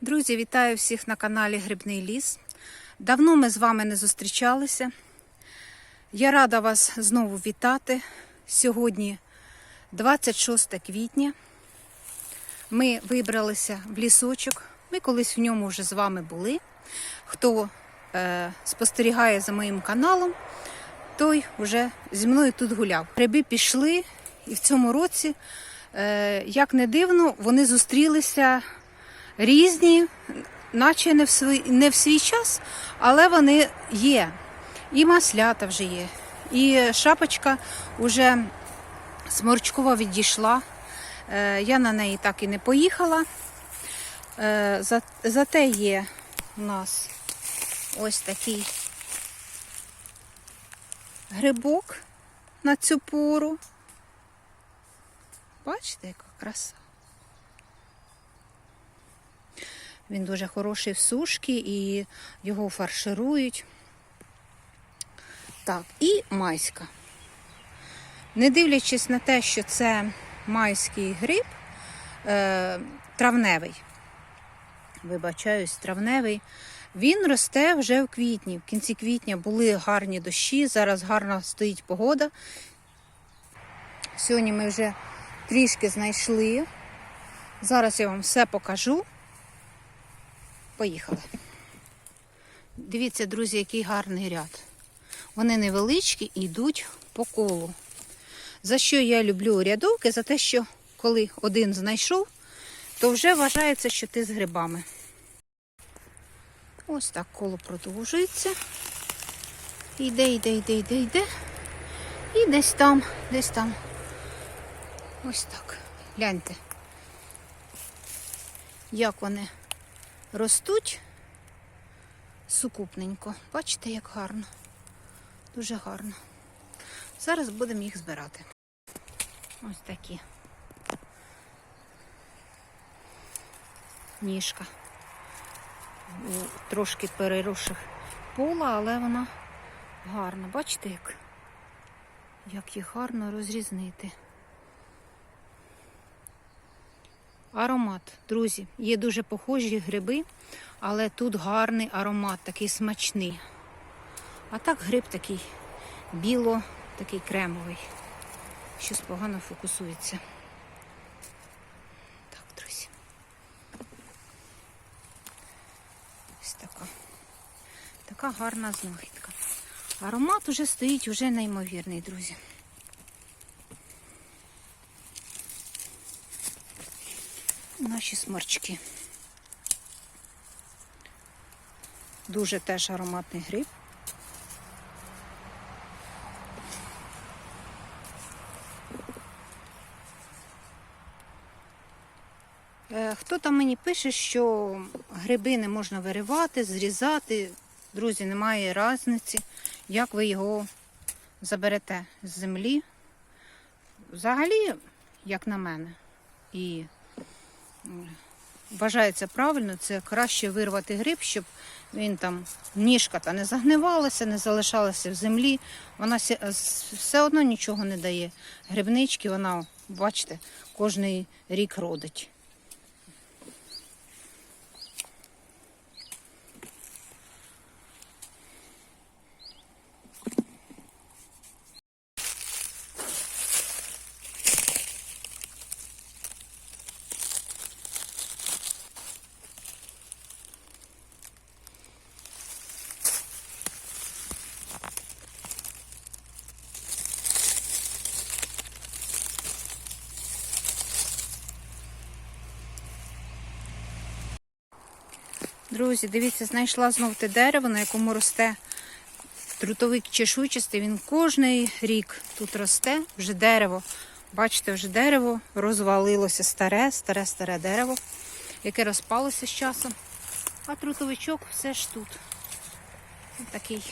Друзі, вітаю всіх на каналі Грибний ліс. Давно ми з вами не зустрічалися. Я рада вас знову вітати. Сьогодні 26 квітня. Ми вибралися в лісочок. Ми колись в ньому вже з вами були. Хто е, спостерігає за моїм каналом, той вже зі мною тут гуляв. Гриби пішли, і в цьому році, е, як не дивно, вони зустрілися різні, наче не в свій, не в свій час, але вони є. І маслята вже є, і шапочка вже сморчкова відійшла. Е, Я на неї так і не поїхала. Е, Зате є у нас ось такий грибок на цю пору. Бачите, яка краса. Він дуже хороший в сушки і його фарширують. Так, і майська. Не дивлячись на те, що це майський гриб, е, травневий, вибачаюсь, травневий, він росте вже в квітні. В кінці квітня були гарні дощі, зараз гарна стоїть погода. Сьогодні ми вже трішки знайшли. Зараз я вам все покажу. Поїхали. Дивіться, друзі, який гарний ряд. Вони невеличкі і йдуть по колу. За що я люблю рядовки? За те, що коли один знайшов, то вже вважається, що ти з грибами. Ось так коло продовжується. Йде, йде, йде, йде, йде. І десь там, десь там. Ось так. Гляньте. Як вони ростуть сукупненько. Бачите, як гарно. Дуже гарно. Зараз будемо їх збирати. Ось такі. Ніжка. Трошки переросших пола, але вона гарна. Бачите, як, як їх гарно розрізнити. Аромат, друзі, є дуже похожі гриби, але тут гарний аромат, такий смачний. А так гриб такий біло, такий кремовий. Щось погано фокусується. Так, друзі. Ось така. Така гарна знахідка. Аромат уже стоїть уже неймовірний, друзі. Наші сморчки. Дуже теж ароматний гриб. Е, Хто там мені пише, що гриби не можна виривати, зрізати. Друзі, немає різниці, як ви його заберете з землі. Взагалі, як на мене, і вважається правильно, це краще вирвати гриб, щоб він там ніжка та не загнивалася, не залишалася в землі. Вона все одно нічого не дає. Грибнички, вона, бачите, кожний рік родить. Друзі, дивіться, знайшла знов те дерево, на якому росте трутовик чешуйчастий. Він кожний рік тут росте, вже дерево. Бачите, вже дерево розвалилося старе, старе, старе дерево, яке розпалося з часом. А трутовичок все ж тут. Такий.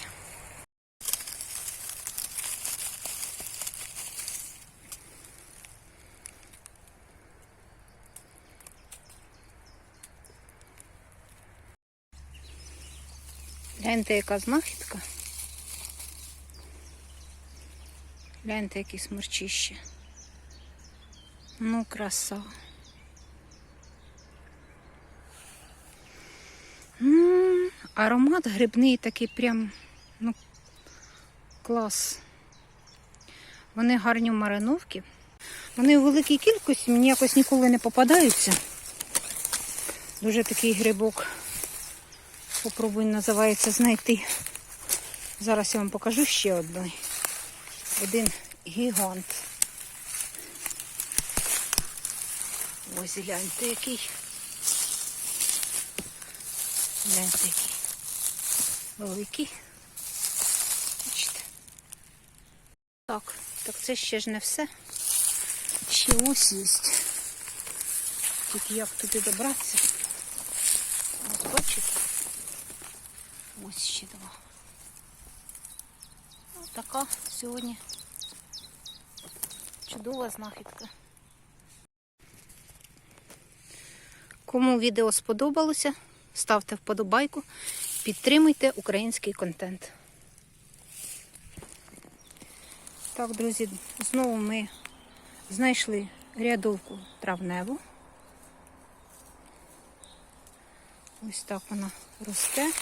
Гляньте, яка знахідка. Гляньте, які сморчищі. Ну, краса. Аромат грибний такий прям, ну, клас. Вони гарні в мариновці. Вони у великій кількості, мені якось ніколи не попадаються. Дуже такий грибок. Попробую, називається, знайти. Зараз я вам покажу ще один. Один гігант. Ось гляньте який. Гляньте який. Великий. Так, так це ще ж не все. Ще ось є. Тільки як туди добратися. От бачите? Ось ще два. Ось така сьогодні чудова знахідка. Кому відео сподобалося, ставте вподобайку, підтримуйте український контент. Так, друзі, знову ми знайшли рядовку травневу. Ось так вона росте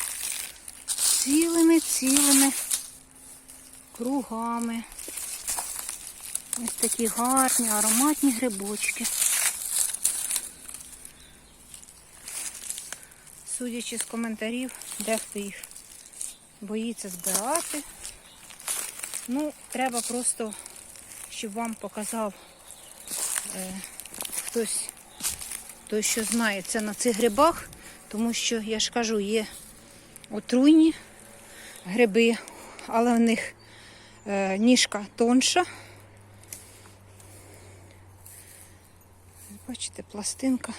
цілими, цілими кругами. Ось такі гарні, ароматні грибочки. Судячи з коментарів, дехто їх боїться збирати. Ну, треба просто, щоб вам показав е, хтось, той, що знає це на цих грибах, тому що, я ж кажу, є отруйні гриби, але в них е, ніжка тонша. Бачите, пластинка.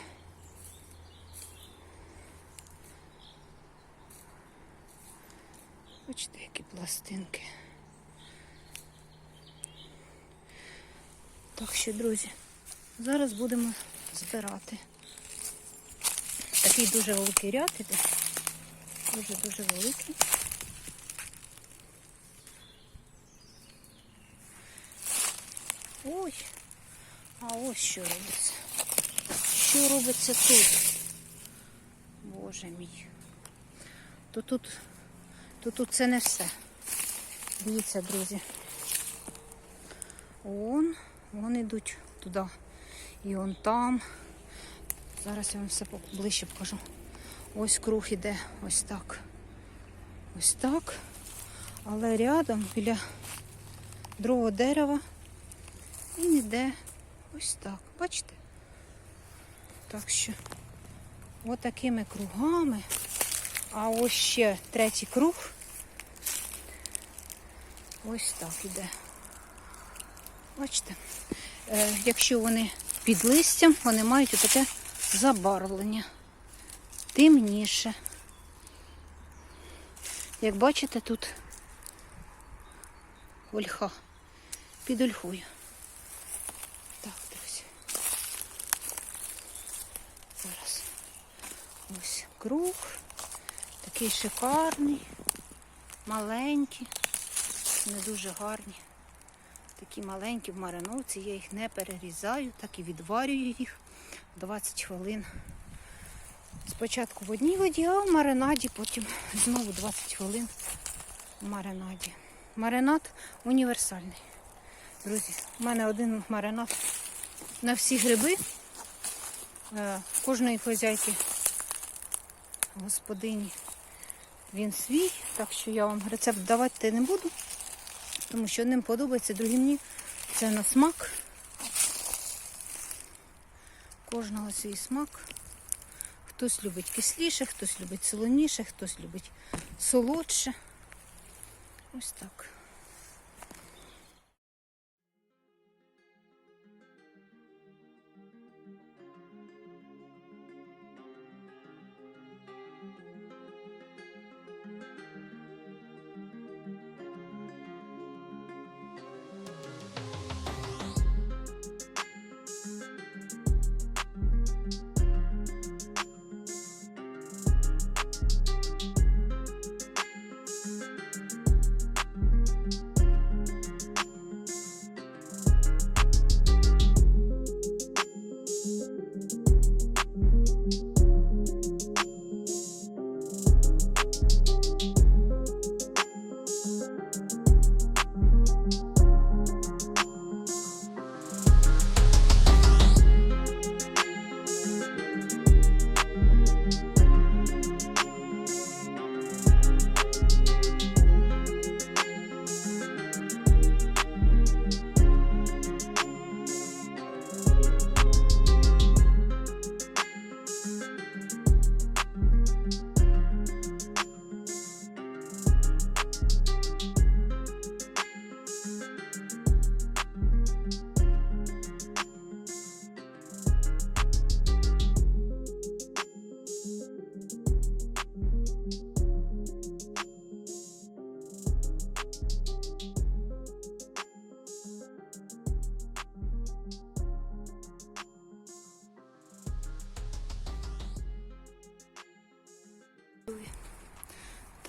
Бачите, які пластинки. Так що, друзі, зараз будемо збирати. Такий дуже великий ряд іде. Дуже-дуже великий. Ой, а ось що робиться. Що робиться тут? Боже мій. То тут, то тут це не все. Дивіться, друзі. Он, вон йдуть туди. І он там. Зараз я вам все ближче покажу. Ось круг іде ось так. Ось так. Але рядом біля другого дерева він іде ось так. Бачите? Так що отакими кругами. А ось ще третій круг. Ось так іде. Бачите? Е, якщо вони під листям, вони мають таке забарвлення. Темніше. Як бачите, тут ольха під ольхою. Так, друзі. Зараз ось круг. Такий шикарний, маленький, не дуже гарні. Такі маленькі в мариновці, я їх не перерізаю, так і відварюю їх 20 хвилин. Спочатку в одній воді, а в маринаді, потім знову 20 хвилин в маринаді. Маринад універсальний. Друзі, у мене один маринад на всі гриби. Е, Кожної хазяйки господині він свій, так що я вам рецепт давати не буду, тому що одним подобається, другим ні. Це на смак. Кожного свій смак. Хтось любить кисліше, хтось любить солоніше, хтось любить солодше. Ось так.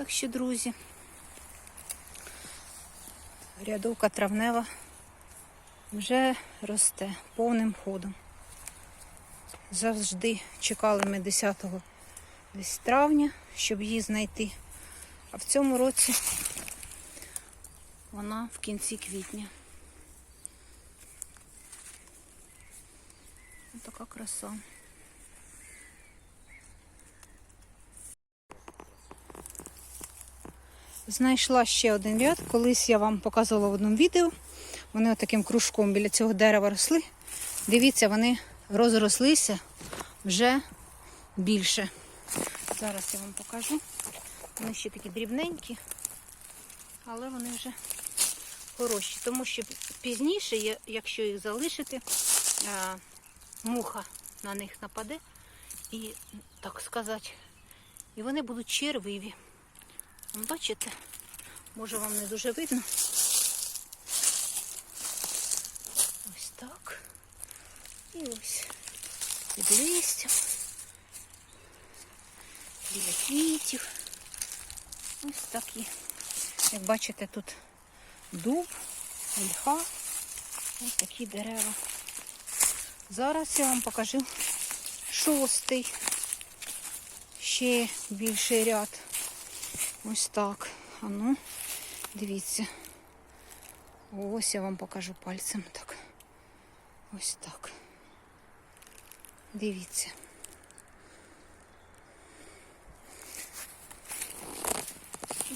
Так що, друзі, рядовка травнева вже росте повним ходом. Завжди чекали ми 10 десь травня, щоб її знайти. А в цьому році вона в кінці квітня. Ось така краса. Знайшла ще один ряд. Колись я вам показувала в одному відео. Вони отаким кружком біля цього дерева росли. Дивіться, вони розрослися вже більше. Зараз я вам покажу. Вони ще такі дрібненькі, але вони вже хороші. Тому що пізніше, якщо їх залишити, е, муха на них нападе і, так сказати, і вони будуть червиві. Бачите? Може вам не дуже видно. Ось так. І ось під листям. Біля квітів. Ось такі. Як бачите, тут дуб, ольха. Ось такі дерева. Зараз я вам покажу шостий. Ще більший ряд. Ось так. А ну, дивіться. Ось я вам покажу пальцем так. Ось так. Дивіться.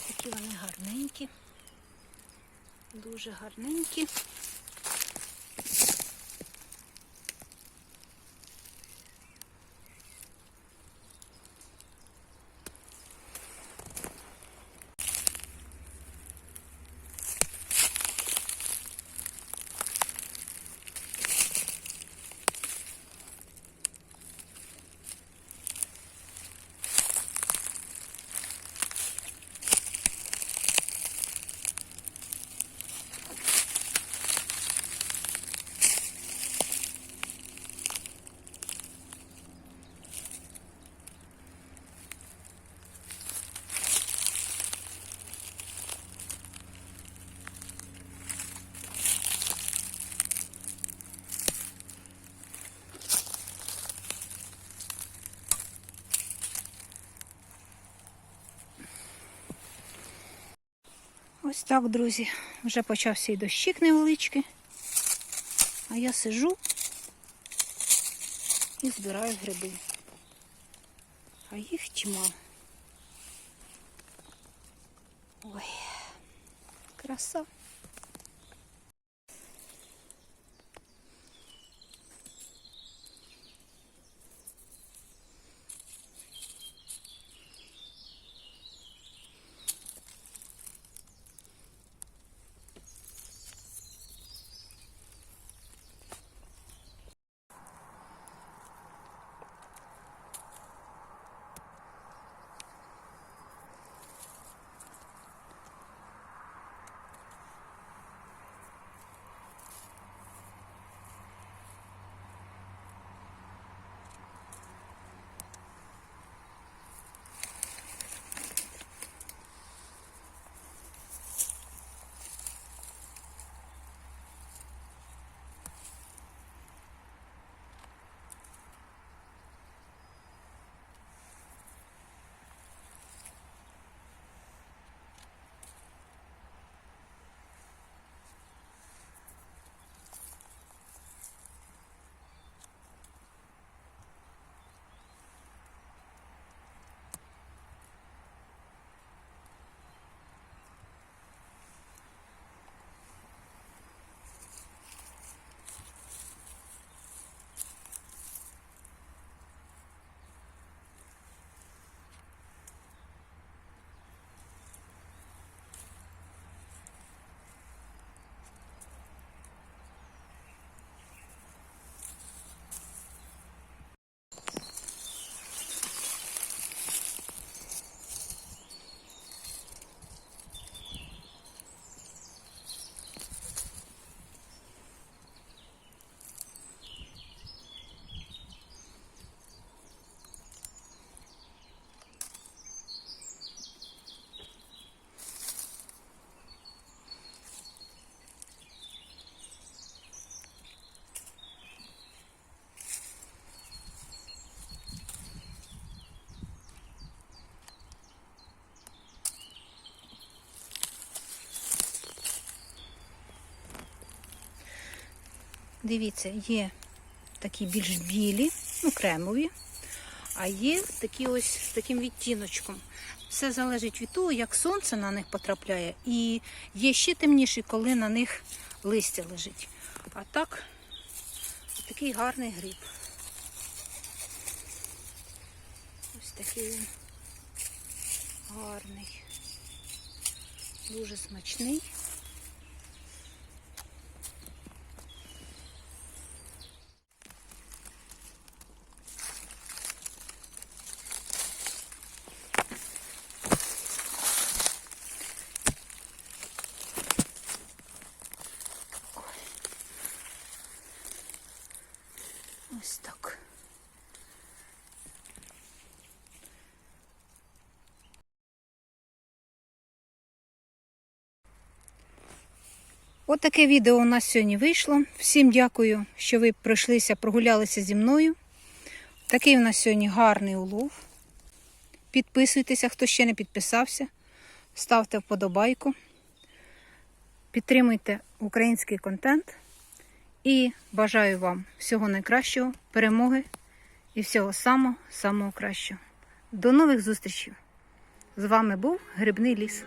Такі вони гарненькі. Дуже гарненькі. Ось так, друзі. Вже почався і дощик невеличкий. А я сижу і збираю гриби. А їх чимало. Ой, краса. Дивіться, є такі більш білі, ну, кремові, а є такі ось з таким відтіночком. Все залежить від того, як сонце на них потрапляє, і є ще темніші, коли на них листя лежить. А так, такий гарний гриб. Ось такий він гарний, дуже смачний. От таке відео у нас сьогодні вийшло. Всім дякую, що ви пройшлися, прогулялися зі мною. Такий у нас сьогодні гарний улов. Підписуйтеся, хто ще не підписався. Ставте вподобайку. Підтримуйте український контент. І бажаю вам всього найкращого, перемоги і всього самого самого кращого. До нових зустрічей! З вами був Грибний ліс.